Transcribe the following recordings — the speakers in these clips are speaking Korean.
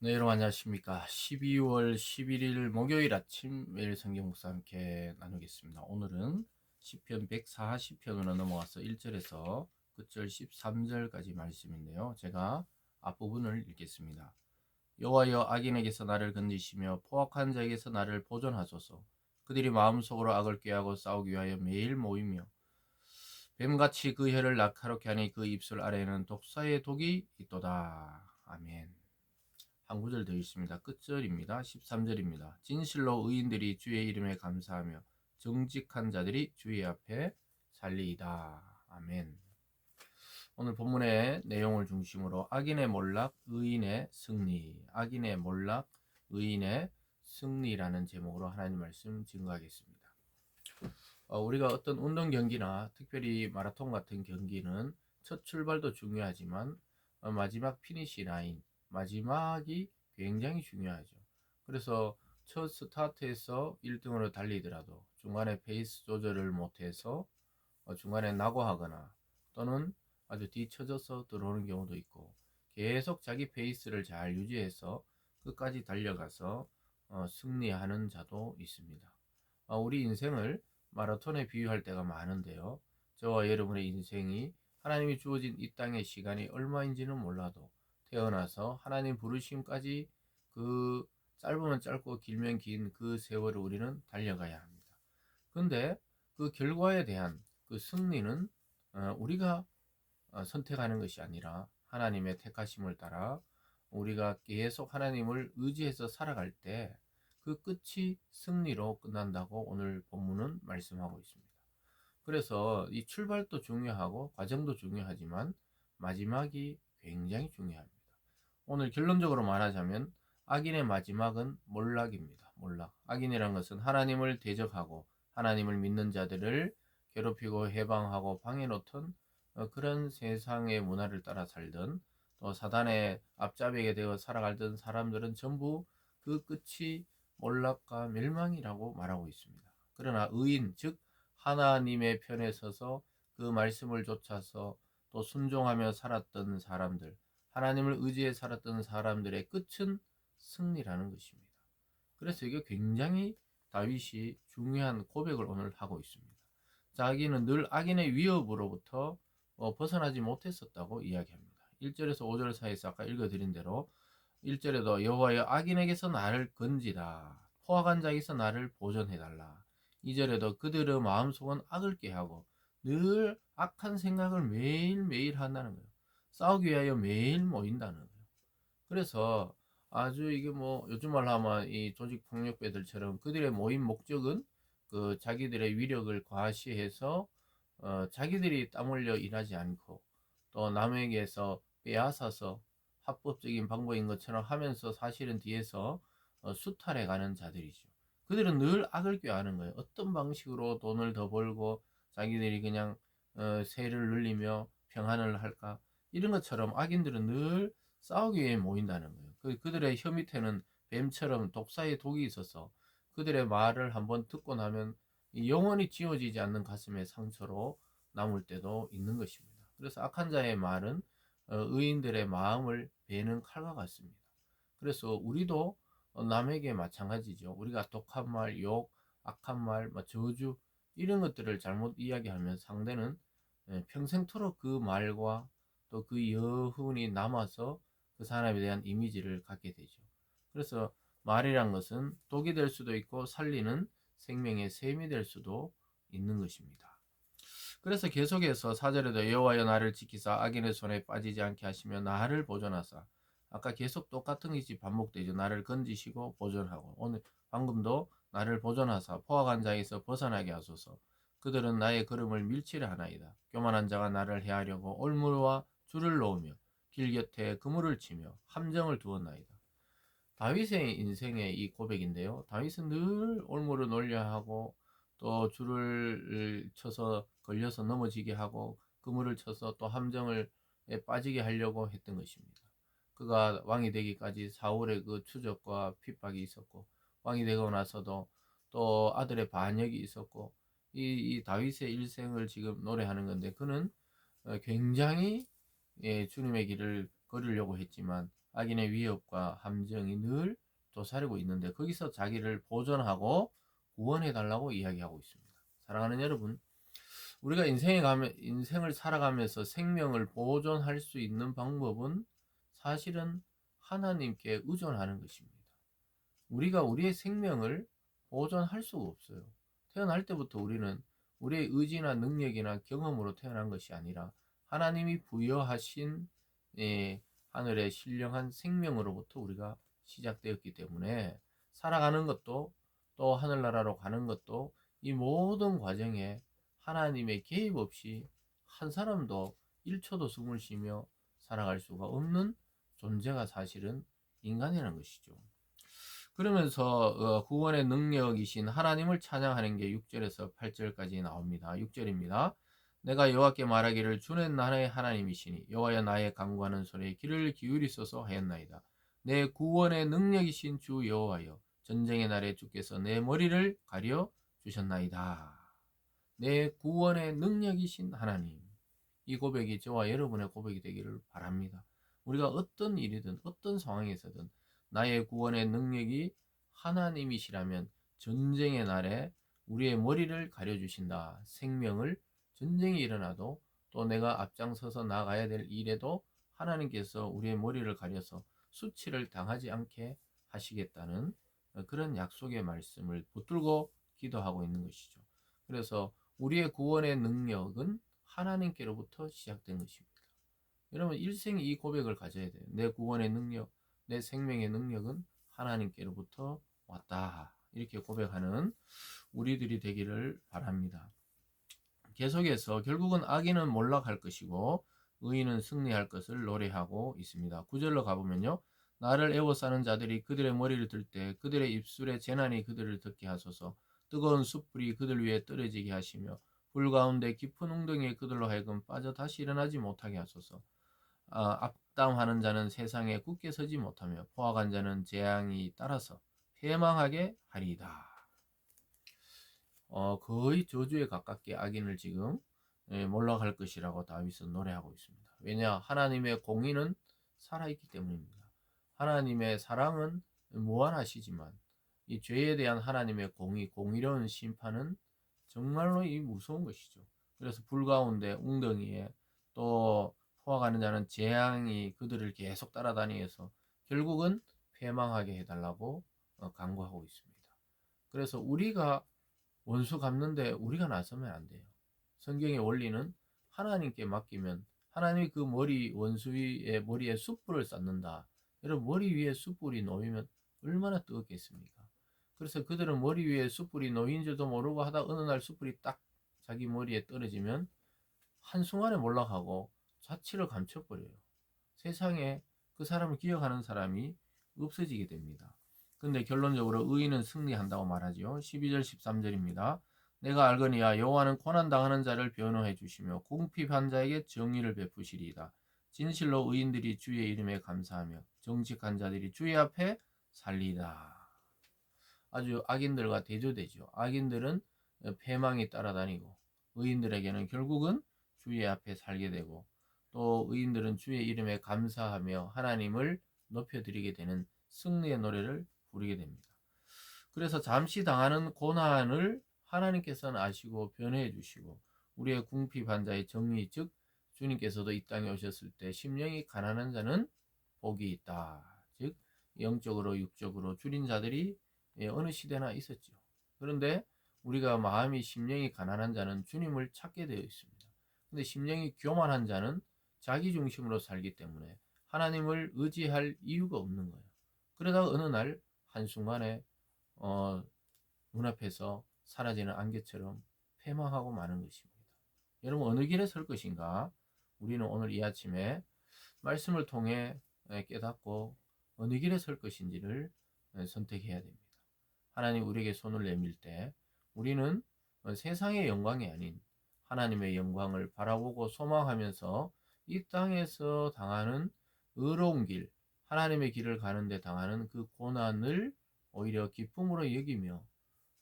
네, 여러분 안녕하십니까. 12월 11일 목요일 아침 매일 성경 목사 함께 나누겠습니다. 오늘은 시편 140편으로 넘어와서 1절에서 끝절 13절까지 말씀인데요. 제가 앞부분을 읽겠습니다. 여호와여 악인에게서 나를 건지시며 포악한 자에게서 나를 보존하소서. 그들이 마음속으로 악을 꾀하고 싸우기 위하여 매일 모이며 뱀같이 그 혀를 날카롭게 하니 그 입술 아래에는 독사의 독이 있도다. 아멘. 한 구절 더 있습니다. 끝절입니다. 13절입니다. 진실로 의인들이 주의 이름에 감사하며 정직한 자들이 주의 앞에 살리이다. 아멘. 오늘 본문의 내용을 중심으로 악인의 몰락, 의인의 승리, 악인의 몰락, 의인의 승리라는 제목으로 하나님 말씀 증거하겠습니다. 어, 우리가 어떤 운동 경기나 특별히 마라톤 같은 경기는 첫 출발도 중요하지만 어, 마지막 피니시 라인, 마지막이 굉장히 중요하죠. 그래서 첫 스타트에서 1등으로 달리더라도 중간에 페이스 조절을 못해서 어, 중간에 낙오하거나 또는 아주 뒤쳐져서 들어오는 경우도 있고 계속 자기 페이스를 잘 유지해서 끝까지 달려가서 어, 승리하는 자도 있습니다. 어, 우리 인생을 마라톤에 비유할 때가 많은데요. 저와 여러분의 인생이 하나님이 주어진 이 땅의 시간이 얼마인지는 몰라도 태어나서 하나님 부르심까지 그 짧으면 짧고 길면 긴 그 세월을 우리는 달려가야 합니다. 근데 그 결과에 대한 그 승리는 어, 우리가 어, 선택하는 것이 아니라 하나님의 택하심을 따라 우리가 계속 하나님을 의지해서 살아갈 때 그 끝이 승리로 끝난다고 오늘 본문은 말씀하고 있습니다. 그래서 이 출발도 중요하고 과정도 중요하지만 마지막이 굉장히 중요합니다. 오늘 결론적으로 말하자면 악인의 마지막은 몰락입니다. 몰락. 악인이란 것은 하나님을 대적하고 하나님을 믿는 자들을 괴롭히고 해방하고 방해놓던 어, 그런 세상의 문화를 따라 살던 또 사단의 앞잡이게 되어 살아갈던 사람들은 전부 그 끝이 몰락과 멸망이라고 말하고 있습니다. 그러나 의인, 즉 하나님의 편에 서서 그 말씀을 쫓아서 또 순종하며 살았던 사람들, 하나님을 의지해 살았던 사람들의 끝은 승리라는 것입니다. 그래서 이게 굉장히 다윗이 중요한 고백을 오늘 하고 있습니다. 자기는 늘 악인의 위협으로부터 어, 벗어나지 못했었다고 이야기합니다. 1절에서 5절 사이에서 아까 읽어드린 대로 1절에도 여호와여 악인에게서 나를 건지라 포악한 자에게서 나를 보존해달라 2절에도 그들의 마음속은 악을 꾀하고 늘 악한 생각을 매일매일 한다는 거예요. 싸우기 위하여 매일 모인다는 거예요. 그래서 아주 이게 뭐 요즘 말로 하면 이 조직 폭력배들처럼 그들의 모임 목적은 그 자기들의 위력을 과시해서 어 자기들이 땀 흘려 일하지 않고 또 남에게서 빼앗아서 합법적인 방법인 것처럼 하면서 사실은 뒤에서 어 수탈해 가는 자들이죠. 그들은 늘 악을 꾀하는 거예요. 어떤 방식으로 돈을 더 벌고 자기들이 그냥 어 세를 늘리며 평안을 할까? 이런 것처럼 악인들은 늘 싸우기 위해 모인다는 거예요. 그, 그들의 혀 밑에는 뱀처럼 독사의 독이 있어서 그들의 말을 한번 듣고 나면 영원히 지워지지 않는 가슴의 상처로 남을 때도 있는 것입니다. 그래서 악한 자의 말은 어, 의인들의 마음을 베는 칼과 같습니다. 그래서 우리도 남에게 마찬가지죠. 우리가 독한 말, 욕, 악한 말, 뭐 저주 이런 것들을 잘못 이야기하면 상대는 예, 평생토록 그 말과 또 그 여훈이 남아서 그 사람에 대한 이미지를 갖게 되죠. 그래서 말이란 것은 독이 될 수도 있고 살리는 생명의 셈이 될 수도 있는 것입니다. 그래서 계속해서 사절에도 여호와여 나를 지키사 악인의 손에 빠지지 않게 하시며 나를 보존하사 아까 계속 똑같은 것이 반복되죠. 나를 건지시고 보존하고 오늘 방금도 나를 보존하사 포악한 자에서 벗어나게 하소서. 그들은 나의 걸음을 밀치려 하나이다. 교만한 자가 나를 해하려고 올무와 줄을 놓으며 길 곁에 그물을 치며 함정을 두었나이다. 다윗의 인생의 이 고백인데요. 다윗은 늘 올무를 놀려 하고 또 줄을 쳐서 걸려서 넘어지게 하고 그물을 쳐서 또 함정을 빠지게 하려고 했던 것입니다. 그가 왕이 되기까지 사울의 그 추적과 핍박이 있었고 왕이 되고 나서도 또 아들의 반역이 있었고 이, 이 다윗의 일생을 지금 노래하는 건데 그는 어, 굉장히 예, 주님의 길을 걸으려고 했지만 악인의 위협과 함정이 늘 도사리고 있는데 거기서 자기를 보존하고 구원해 달라고 이야기하고 있습니다. 사랑하는 여러분, 우리가 인생에 가면 인생을 살아가면서 생명을 보존할 수 있는 방법은 사실은 하나님께 의존하는 것입니다. 우리가 우리의 생명을 보존할 수가 없어요. 태어날 때부터 우리는 우리의 의지나 능력이나 경험으로 태어난 것이 아니라 하나님이 부여하신 예, 하늘의 신령한 생명으로부터 우리가 시작되었기 때문에 살아가는 것도 또 하늘나라로 가는 것도 이 모든 과정에 하나님의 개입 없이 한 사람도 1초도 숨을 쉬며 살아갈 수가 없는 존재가 사실은 인간이라는 것이죠. 그러면서 어, 구원의 능력이신 하나님을 찬양하는 게 6절에서 8절까지 나옵니다. 6절입니다. 내가 여호와께 말하기를 주는 나의 하나님이시니 여호와여 나의 강구하는 소리에 귀를 기울이소서 하였나이다. 내 구원의 능력이신 주 여호와여 전쟁의 날에 주께서 내 머리를 가려 주셨나이다. 내 구원의 능력이신 하나님. 이 고백이 저와 여러분의 고백이 되기를 바랍니다. 우리가 어떤 일이든 어떤 상황에서든 나의 구원의 능력이 하나님이시라면 전쟁의 날에 우리의 머리를 가려주신다. 생명을 전쟁이 일어나도 또 내가 앞장서서 나가야 될 일에도 하나님께서 우리의 머리를 가려서 수치를 당하지 않게 하시겠다는 그런 약속의 말씀을 붙들고 기도하고 있는 것이죠. 그래서 우리의 구원의 능력은 하나님께로부터 시작된 것입니다. 여러분 일생 이 고백을 가져야 돼요. 내 구원의 능력, 내 생명의 능력은 하나님께로부터 왔다. 이렇게 고백하는 우리들이 되기를 바랍니다. 계속해서 결국은 악인은 몰락할 것이고 의인은 승리할 것을 노래하고 있습니다. 구절로 가보면요. 나를 애워싸는 자들이 그들의 머리를 들 때 그들의 입술에 재난이 그들을 듣게 하소서 뜨거운 숯불이 그들 위에 떨어지게 하시며 불 가운데 깊은 웅덩이에 그들로 하여금 빠져 다시 일어나지 못하게 하소서 아, 앞담하는 자는 세상에 굳게 서지 못하며 포악한 자는 재앙이 따라서 패망하게 하리이다. 어, 거의 저주에 가깝게 악인을 지금 예, 몰락할 것이라고 다윗은 노래하고 있습니다. 왜냐 하나님의 공의는 살아있기 때문입니다. 하나님의 사랑은 무한하시지만 이 죄에 대한 하나님의 공의, 공의로운 심판은 정말로 이 무서운 것이죠. 그래서 불 가운데 웅덩이에 또 포악하는 자는 재앙이 그들을 계속 따라다니면서 결국은 패망하게 해달라고 어, 강구하고 있습니다. 그래서 우리가 원수 갚는데 우리가 나서면 안 돼요. 성경의 원리는 하나님께 맡기면 하나님이 그 머리 원수 위에 머리에 숯불을 쌓는다. 여러분 머리 위에 숯불이 놓이면 얼마나 뜨겁겠습니까? 그래서 그들은 머리 위에 숯불이 놓인 줄도 모르고 하다 어느 날 숯불이 딱 자기 머리에 떨어지면 한순간에 몰락하고 자취를 감춰버려요. 세상에 그 사람을 기억하는 사람이 없어지게 됩니다. 근데 결론적으로 의인은 승리한다고 말하지요. 12절 13절입니다. 내가 알거니와 여호와는 고난 당하는 자를 변호해 주시며 궁핍한 자에게 정의를 베푸시리이다. 진실로 의인들이 주의 이름에 감사하며 정직한 자들이 주의 앞에 살리다. 아주 악인들과 대조되죠. 악인들은 패망이 따라다니고 의인들에게는 결국은 주의 앞에 살게 되고 또 의인들은 주의 이름에 감사하며 하나님을 높여드리게 되는 승리의 노래를 부르게 됩니다. 그래서 잠시 당하는 고난을 하나님께서는 아시고 변해해 주시고 우리의 궁핍한 자의 정의 즉 주님께서도 이 땅에 오셨을 때 심령이 가난한 자는 복이 있다. 즉 영적으로 육적으로 줄인 자들이 예, 어느 시대나 있었죠. 그런데 우리가 마음이 심령이 가난한 자는 주님을 찾게 되어 있습니다. 근데 심령이 교만한 자는 자기 중심으로 살기 때문에 하나님을 의지할 이유가 없는 거예요. 그러다가 어느 날 한순간에 어, 눈앞에서 사라지는 안개처럼 패망하고 마는 것입니다. 여러분 어느 길에 설 것인가? 우리는 오늘 이 아침에 말씀을 통해 깨닫고 어느 길에 설 것인지를 선택해야 됩니다. 하나님 우리에게 손을 내밀 때 우리는 세상의 영광이 아닌 하나님의 영광을 바라보고 소망하면서 이 땅에서 당하는 의로운 길, 하나님의 길을 가는데 당하는 그 고난을 오히려 기쁨으로 여기며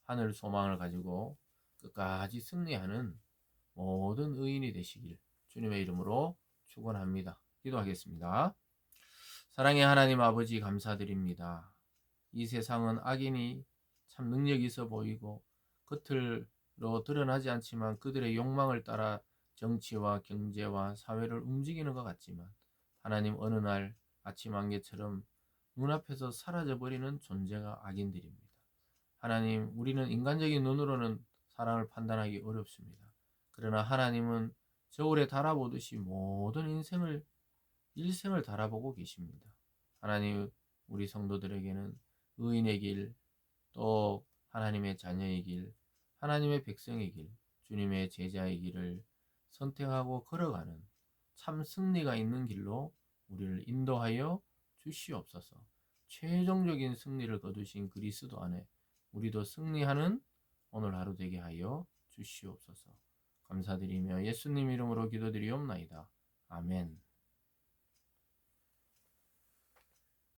하늘 소망을 가지고 끝까지 승리하는 모든 의인이 되시길 주님의 이름으로 축원합니다. 기도하겠습니다. 사랑의 하나님 아버지 감사드립니다. 이 세상은 악인이 참 능력 있어 보이고 겉으로 드러나지 않지만 그들의 욕망을 따라 정치와 경제와 사회를 움직이는 것 같지만 하나님 어느 날 아침 안개처럼 눈앞에서 사라져 버리는 존재가 악인들입니다. 하나님, 우리는 인간적인 눈으로는 사람을 판단하기 어렵습니다. 그러나 하나님은 저울에 달아보듯이 모든 인생을 일생을 달아보고 계십니다. 하나님, 우리 성도들에게는 의인의 길, 또 하나님의 자녀의 길, 하나님의 백성의 길, 주님의 제자의 길을 선택하고 걸어가는 참 승리가 있는 길로 우리를 인도하여 주시옵소서. 최종적인 승리를 거두신 그리스도 안에 우리도 승리하는 오늘 하루 되게 하여 주시옵소서. 감사드리며 예수님 이름으로 기도드리옵나이다. 아멘.